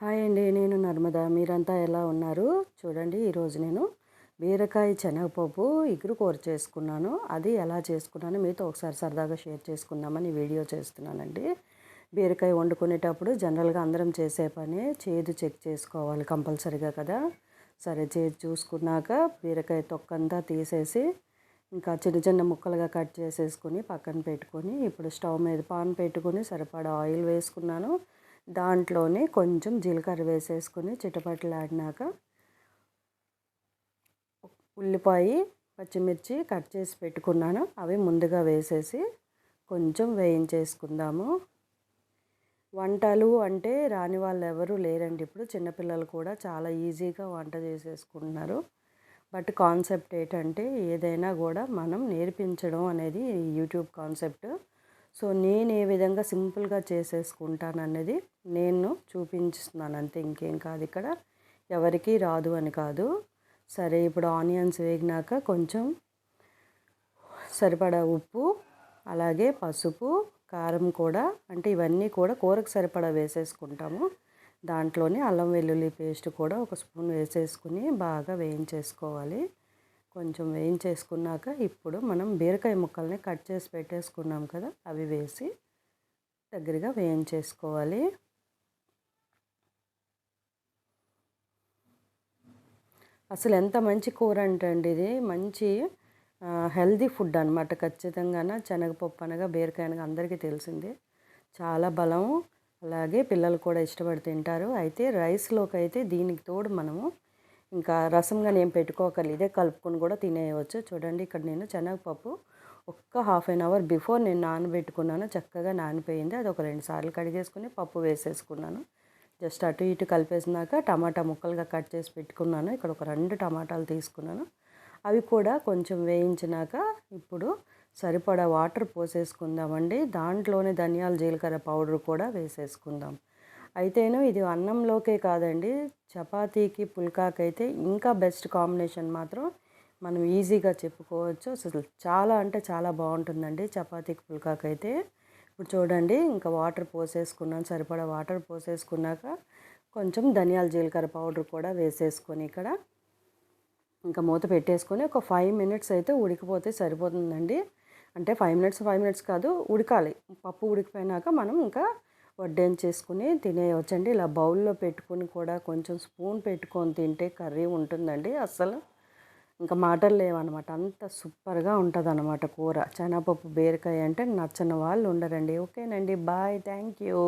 Hi అండి నేను నర్మదా. మీరంతా ఎలా ఉన్నారు? చూడండి ఈరోజు నేను బీరకాయ శనగపప్పు ఇగురు కూర చేసుకున్నాను. అది ఎలా చేసుకున్నాను మీతో ఒకసారి సరదాగా షేర్ చేసుకుందామని వీడియో చేస్తున్నానండి. బీరకాయ వండుకునేటప్పుడు జనరల్గా అందరం చేసే పని చేదు చెక్ చేసుకోవాలి కంపల్సరీగా కదా. సరే చేదు చూసుకున్నాక బీరకాయ తొక్కంతా తీసేసి ఇంకా చిన్న చిన్న ముక్కలుగా కట్ చేసేసుకుని పక్కన పెట్టుకొని ఇప్పుడు స్టవ్ మీద పాన్ పెట్టుకొని సరిపడా ఆయిల్ వేసుకున్నాను. దాంట్లోనే కొంచెం జీలకర్ర వేసేసుకొని చిటపట్లాడినాక ఉల్లిపాయ పచ్చిమిర్చి కట్ చేసి పెట్టుకున్నాను. అవి ముందుగా వేసేసి కొంచెం వేయించేసుకుందాము. వంటలు అంటే రాని వాళ్ళు ఎవరు లేరండి. ఇప్పుడు చిన్నపిల్లలు కూడా చాలా ఈజీగా వంట చేసేసుకుంటున్నారు. బట్ కాన్సెప్ట్ ఏంటంటే ఏదైనా కూడా మనం నేర్పించడం అనేది యూట్యూబ్ కాన్సెప్ట్. సో నేను ఏ విధంగా సింపుల్గా చేసేసుకుంటాను అనేది నేను చూపించుస్తున్నాను అంతే ఇంకేం కాదు ఇక్కడ. ఎవరికి రాదు అని కాదు. సరే ఇప్పుడు ఆనియన్స్ వేగినాక కొంచెం సరిపడా ఉప్పు అలాగే పసుపు కారం కూడా అంటే ఇవన్నీ కూడా కూరకు సరిపడా వేసేసుకుంటాము. దాంట్లోనే అల్లం వెల్లుల్లి పేస్ట్ కూడా ఒక స్పూన్ వేసేసుకుని బాగా వేయించేసుకోవాలి. కొంచెం వేయించేసుకున్నాక ఇప్పుడు మనం బీరకాయ ముక్కల్ని కట్ చేసి పెట్టేసుకున్నాం కదా అవి వేసి దగ్గరగా వేయించేసుకోవాలి. అసలు ఎంత మంచి కూర అంటే ఇది. మంచి హెల్దీ ఫుడ్ అనమాట ఖచ్చితంగా శనగపప్పు అనగా బీరకాయ అనగా అందరికీ తెలిసిందే. చాలా బలం. అలాగే పిల్లలు కూడా ఇష్టపడి తింటారు. అయితే రైస్లోకి అయితే దీనికి తోడు మనము ఇంకా రసంగా నేను పెట్టుకోకర్లేదు. ఇదే కలుపుకొని కూడా తినేయవచ్చు చూడండి ఇక్కడ నేను శనగపప్పు ఒక్క హాఫ్ అన్ అవర్ బిఫోర్ నేను నానబెట్టుకున్నాను. చక్కగా నానిపోయింది. అది ఒక రెండు సార్లు కడిగేసుకుని పప్పు వేసేసుకున్నాను. జస్ట్ అటు ఇటు కలిపేసినాక టమాటా ముక్కలుగా కట్ చేసి పెట్టుకున్నాను. ఇక్కడ ఒక రెండు టమాటాలు తీసుకున్నాను. అవి కూడా కొంచెం వేయించినాక ఇప్పుడు సరిపడా వాటర్ పోసేసుకుందామండి. దాంట్లోనే ధనియాల జీలకర్ర పౌడర్ కూడా వేసేసుకుందాం. అయితేను ఇది అన్నంలోకే కాదండి చపాతీకి పుల్కాకైతే ఇంకా బెస్ట్ కాంబినేషన్ మాత్రం మనం ఈజీగా చెప్పుకోవచ్చు. అసలు చాలా అంటే చాలా బాగుంటుందండి చపాతీకి పుల్కాకైతే. ఇప్పుడు చూడండి ఇంకా వాటర్ పోసేసుకున్నాను. సరిపడా వాటర్ పోసేసుకున్నాక కొంచెం ధనియాల జీలకర్ర పౌడర్ కూడా వేసేసుకొని ఇక్కడ ఇంకా మూత పెట్టేసుకొని ఒక ఫైవ్ మినిట్స్ అయితే ఉడికిపోతే సరిపోతుందండి. అంటే ఫైవ్ మినిట్స్ ఫైవ్ మినిట్స్ కాదు ఉడకాలి. పప్పు ఉడికిపోయినాక మనం ఇంకా వడ్డించేసుకుని తినేయవచ్చండి ఇలా బౌల్లో పెట్టుకుని కూడా కొంచెం స్పూన్ పెట్టుకొని తింటే కర్రీ ఉంటుందండి. అస్సలు ఇంకా మాటలు లేవన్నమాట. అంత సూపర్గా ఉంటుంది అనమాట కూర. శనగపప్పు బీరకాయ అంటే నచ్చని వాళ్ళు ఉండరండి. ఓకేనండి. బాయ్. Thank you.